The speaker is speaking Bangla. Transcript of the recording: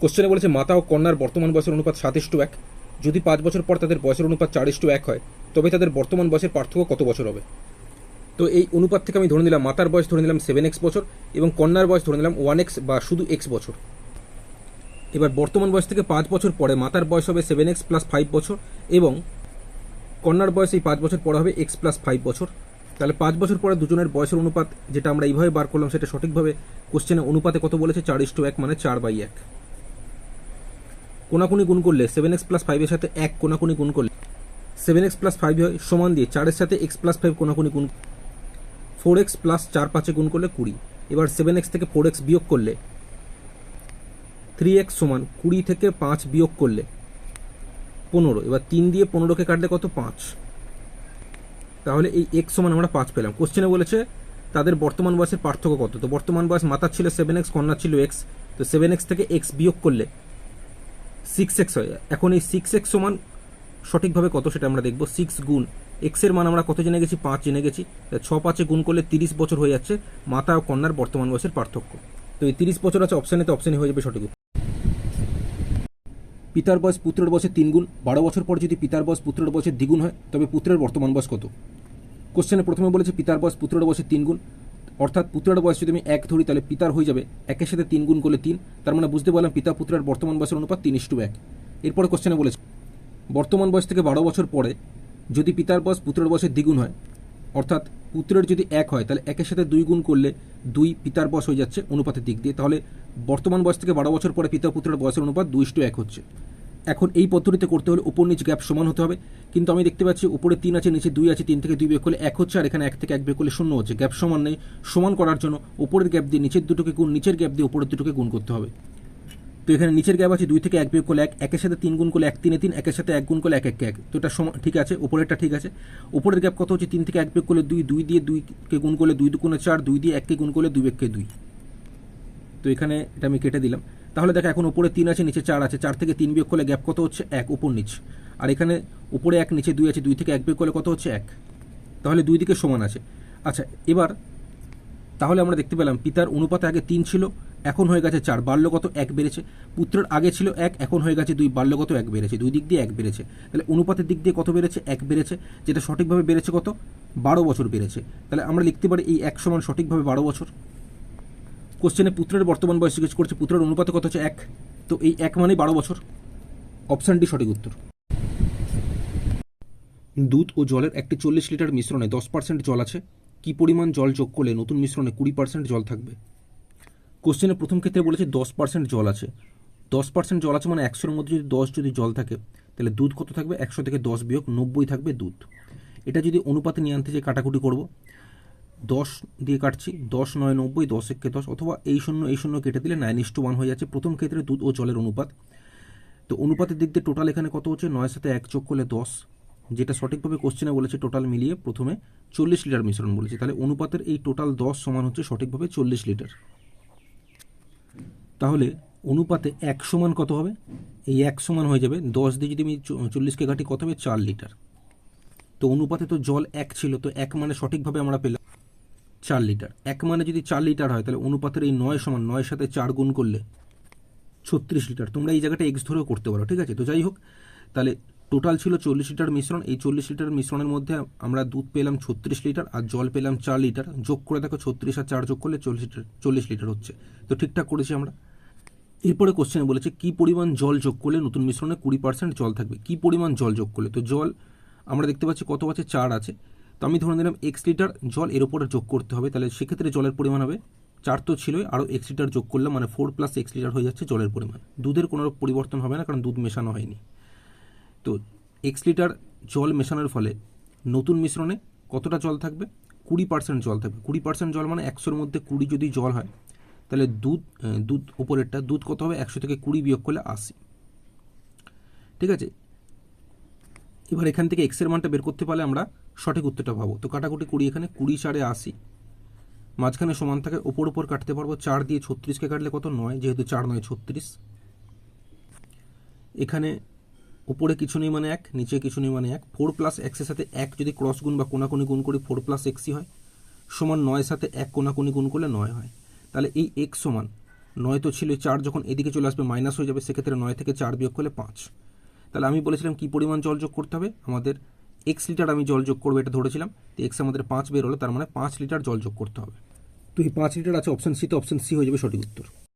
কোশ্চেনে বলেছে, মাতা ও কন্যার বর্তমান বয়সের অনুপাত সাত ইস্টু এক। যদি পাঁচ বছর পর তাদের বয়সের অনুপাত চার টু এক হয়, তবে তাদের বর্তমান বয়সের পার্থক্য কত বছর হবে? তো এই অনুপাত থেকে আমি ধরে নিলাম, মাতার বয়স ধরে নিলাম সেভেন এক্স বছর এবং কন্যার বয়স ধরে নিলাম ওয়ান এক্স বা শুধু এক্স বছর। এবার বর্তমান বয়স থেকে পাঁচ বছর পরে মাতার বয়স হবে সেভেন এক্স প্লাস ফাইভ বছর এবং কন্যার বয়স এই পাঁচ বছর পরে হবে এক্স প্লাস ফাইভ বছর। তাহলে পাঁচ বছর পরে দুজনের বয়সের অনুপাত যেটা আমরা এইভাবে বার করলাম সেটা সঠিকভাবে কোশ্চেনে অনুপাতে কত বলেছে? চার ইস টু এক মানে চার বাই এক। কোনাকুনি গুণ করলে সেভেন এক্স প্লাস ফাইভের সাথে এক কোনাকুনি গুণ করলে সেভেন এক্স প্লাস ফাইভ হয় সমান দিয়ে চারের সাথে এক্স প্লাস ফাইভ কোনাকুনি গুণ ফোর এক্স প্লাস চার পাঁচে গুণ করলে কুড়ি। এবার সেভেন এক্স থেকে ফোর এক্স বিয়োগ করলে থ্রি এক্স সমান কুড়ি থেকে পাঁচ বিয়োগ করলে পনেরো। এবার তিন দিয়ে পনেরোকে কাটলে কত? পাঁচ। তাহলে এই এক্স সমান আমরা পাঁচ পেলাম। কোশ্চেনে বলেছে, তাদের বর্তমান বয়সের পার্থক্য কত? তো বর্তমান বয়স মাতার ছিল সেভেন এক্স কন্যা ছিল এক্স তো সেভেন এক্স থেকে এক্স বিয়োগ করলে সিক্স এক্স হয়। এখন এই সিক্স এক্স সমান সঠিকভাবে কত সেটা আমরা দেখব। সিক্স গুণ এক্সের মান আমরা কত জেনে গেছি? পাঁচ জেনে গেছি। ছ পাঁচে গুণ করলে তিরিশ বছর হয়ে যাচ্ছে। মাতা ও কন্যার বর্তমান বয়সের পার্থক্য। তো এই তিরিশ বছর আছে অপশানে তো অপশানে হয়ে যাবে সঠিক পিতার বয়স পুত্রের বয়সের তিন গুণ। বারো বছর পর যদি পিতার বয়স পুত্রের বয়সের দ্বিগুণ হয়, তবে পুত্রের বর্তমান বয়স কত? কোশ্চেনে প্রথমে বলেছে, পিতার বয়স পুত্রের বয়সের তিন গুণ। অর্থাৎ পুত্রের বয়স যদি আমি এক ধরি, তাহলে পিতার হয়ে যাবে একের সাথে তিন গুণ করলে তিন। তার মানে বুঝতে পারলাম পিতা পুত্রের বর্তমান বয়সের অনুপাত তিন ইস্টু এক। এরপরে কোশ্চেনে বলেছে, বর্তমান বয়স থেকে বারো বছর পরে যদি পিতার বয়স পুত্রের বয়সের দ্বিগুণ হয়, অর্থাৎ পুত্রের যদি এক হয়, তাহলে একের সাথে দুই গুণ করলে দুই পিতার বয়স হয়ে যাচ্ছে অনুপাতের দিক দিয়ে। তাহলে বর্তমান বয়স থেকে বারো বছর পরে পিতা পুত্রের বয়সের অনুপাত দুই ইস্টু এক হচ্ছে। এখন এই পদ্ধতিতে করতে হলে উপর নিচ গ্যাপ সমান হতে হবে। কিন্তু আমি দেখতে পাচ্ছি উপরে তিন আছে, নিচে দুই আছে, তিন থেকে দুই বিয়োগ করলে এক হচ্ছে আর এখানে এক থেকে এক বিয়োগ করলে শূন্য হচ্ছে। গ্যাপ সমান নেই, সমান করার জন্য উপরের গ্যাপ দিয়ে নিচের দুটোকে গুণ, নিচের গ্যাপ দিয়ে উপরের দুটোকে গুণ করতে হবে। তো এখানে নিচের গ্যাপ আছে, দুই থেকে এক বিয়োগ করলে এক, একের সাথে তিন গুণ করলে এক, তিনে তিন, একের সাথে এক গুণ করলে এক এক এক। তো এটা সমান, ঠিক আছে, উপরেরটা ঠিক আছে। উপরের গ্যাপ কত হচ্ছে? তিন থেকে এক বিয়োগ করলে দুই দুই দিয়ে দুইকে গুণ করলে দুই দুগুণে চার, দুই দিয়ে এককে গুণ করলে দুই এককে দুই। তো এখানে এটা আমি কেটে দিলাম। তাহলে দেখো এখন উপরে তিন আছে, নিচে চার আছে। চার থেকে তিন বিয়োগ করলে গ্যাপ কত হচ্ছে? এক, উপর নিচ। আর এখানে উপরে এক, নিচে দুই আছে, দুই থেকে এক বিয়োগ করলে কত হচ্ছে? এক। তাহলে দুই দিকে সমান আছে। আচ্ছা এবার তাহলে আমরা দেখতে পেলাম, পিতার অনুপাতে আগে তিন ছিল, এখন হয়ে গেছে চার। বাল্যগত এক বেড়েছে। পুত্রের আগে ছিল এক, এখন হয়ে গেছে দুই। বাল্যগত এক বেড়েছে, দুই দিক দিয়ে এক বেড়েছে। তাহলে অনুপাতের দিক দিয়ে কত বেড়েছে? এক বেড়েছে। যেটা সঠিকভাবে বেড়েছে কত? বারো বছর বেড়েছে। তাহলে আমরা লিখতে পারি এই এক সমান সঠিকভাবে বারো বছর। কোশ্চেনে পুত্রের বর্তমান বয়স জিজ্ঞেস করছে, পুত্রের অনুপাতে কত হচ্ছে? এক। তো এই এক মানেই বারো বছর। অপশানটি সঠিক উত্তর। দুধ ও জলের একটি চল্লিশ লিটার মিশ্রণে দশ পার্সেন্ট জল আছে। কি পরিমাণ জল যোগ করলে নতুন মিশ্রণে কুড়ি পার্সেন্ট জল থাকবে? কোশ্চেনে প্রথম ক্ষেত্রে বলেছে দশ পার্সেন্ট জল আছে। দশ পার্সেন্ট জল আছে মানে একশোর মধ্যে যদি দশ যদি জল থাকে, তাহলে দুধ কত থাকবে? একশো থেকে দশ বিয়োগ নব্বই থাকবে দুধ। এটা যদি অনুপাতে নিয়ে আনতে যে কাটাকুটি করব দশ দিয়ে কাটছি, দশ নয় নব্বই, দশ একে দশ, অথবা এই শূন্য এই শূন্য কেটে দিলে নাইন ইস টু ওয়ান হয়ে যাচ্ছে। প্রথম ক্ষেত্রে দুধ ও জলের অনুপাত। তো অনুপাতের দিক দিয়ে টোটাল এখানে কত হচ্ছে? নয়ের সাথে এক যোগ করলে দশ। যেটা সঠিকভাবে কোশ্চেনে বলেছে টোটাল মিলিয়ে প্রথমে চল্লিশ লিটার মিশ্রণ বলেছে। তাহলে অনুপাতের এই টোটাল দশ সমান হচ্ছে সঠিকভাবে চল্লিশ লিটার তাহলে অনুপাতে এক সমান কত হবে? এই এক সমান হয়ে যাবে। দশ দিয়ে যদি আমি চল্লিশকে কাটি, কত হবে? চার লিটার তো অনুপাতে তো জল এক ছিল, তো এক মানে সঠিকভাবে আমরা পেলাম। চার লিটার। এক মানে যদি চার লিটার হয়, তাহলে অনুপাতের এই নয় সমান নয়ের সাথে চার গুণ করলে ছত্রিশ লিটার। তোমরা এই জায়গাটা এক্স ধরেও করতে পারো, ঠিক আছে? তো যাই হোক, তাহলে টোটাল ছিল চল্লিশ লিটার মিশ্রণ। এই চল্লিশ লিটার মিশ্রণের মধ্যে আমরা দুধ পেলাম ছত্রিশ লিটার আর জল পেলাম চার লিটার। যোগ করে দেখো ছত্রিশ আর চার যোগ করলে চল্লিশ লিটার চল্লিশ লিটার হচ্ছে। তো ঠিকঠাক করেছি আমরা। এরপরে কোশ্চেনে বলেছে, কি পরিমাণ জল যোগ করলে নতুন মিশ্রণে কুড়ি পার্সেন্ট জল থাকবে? কি পরিমাণ জল যোগ করলে? তো জল আমরা দেখতে পাচ্ছি কত আছে? চার আছে। তো আমি ধরে নিলাম এক্স লিটার জল এর উপরে যোগ করতে হবে, তাহলে সেক্ষেত্রে জলের পরিমাণ হবে চার তো ছিলই আরও এক্স লিটার যোগ করলাম মানে ফোর প্লাস এক্স লিটার হয়ে যাচ্ছে জলের পরিমাণ। দুধের কোনো পরিবর্তন হবে না, কারণ দুধ মেশানো হয়নি। তো এক্স লিটার জল মেশানোর ফলে নতুন মিশ্রণে কতটা জল থাকবে? কুড়ি পার্সেন্ট জল থাকবে। কুড়ি পার্সেন্ট জল মানে একশোর মধ্যে কুড়ি যদি জল হয়, তাহলে দুধ দুধ উপরেরটা, দুধ কত হবে? একশো থেকে কুড়ি বিয়োগ করলে আশি। ঠিক আছে? এবার এখান থেকে এক্সের মানটা বের করতে পারলে আমরা সঠিক উত্তরটা পাবো। তো কাটাকুটি কুড়ি, এখানে কুড়ি চারে আশি। মাঝখানে সমান থাকে, ওপর ওপর কাটতে পারব চার দিয়ে ছত্রিশকে কাটলে কত? নয়, যেহেতু চার নয়, ছত্রিশ। এখানে উপরে কিছু নেই মানে এক, নিচে কিছু নেই মানে এক। ফোর প্লাস এক্সের সাথে এক যদি ক্রস গুণ বা কোনাকুনি গুণ করি ফোর প্লাস এক্সই হয়। সমান নয়ের সাথে এক কোনাকুনি গুণ করলে নয় হয়। তাহলে এই এক্স সমান, নয় তো ছিল চার, যখন এদিকে চলে আসবে মাইনাস হয়ে যাবে, সেক্ষেত্রে নয় থেকে চার বিয়োগ করলে পাঁচ। তাহলে আমি বলেছিলাম কি পরিমাণ জল যোগ করতে হবে? আমাদের এক্স লিটার আমি জল যোগ করব এটা ধরেছিলাম। তো এক্স আমাদের পাঁচ বের হলো, তার মানে পাঁচ লিটার জল যোগ করতে হবে। তো এই পাঁচ লিটার আছে অপশন সি তো অপশন সি হয়ে যাবে সঠিক উত্তর।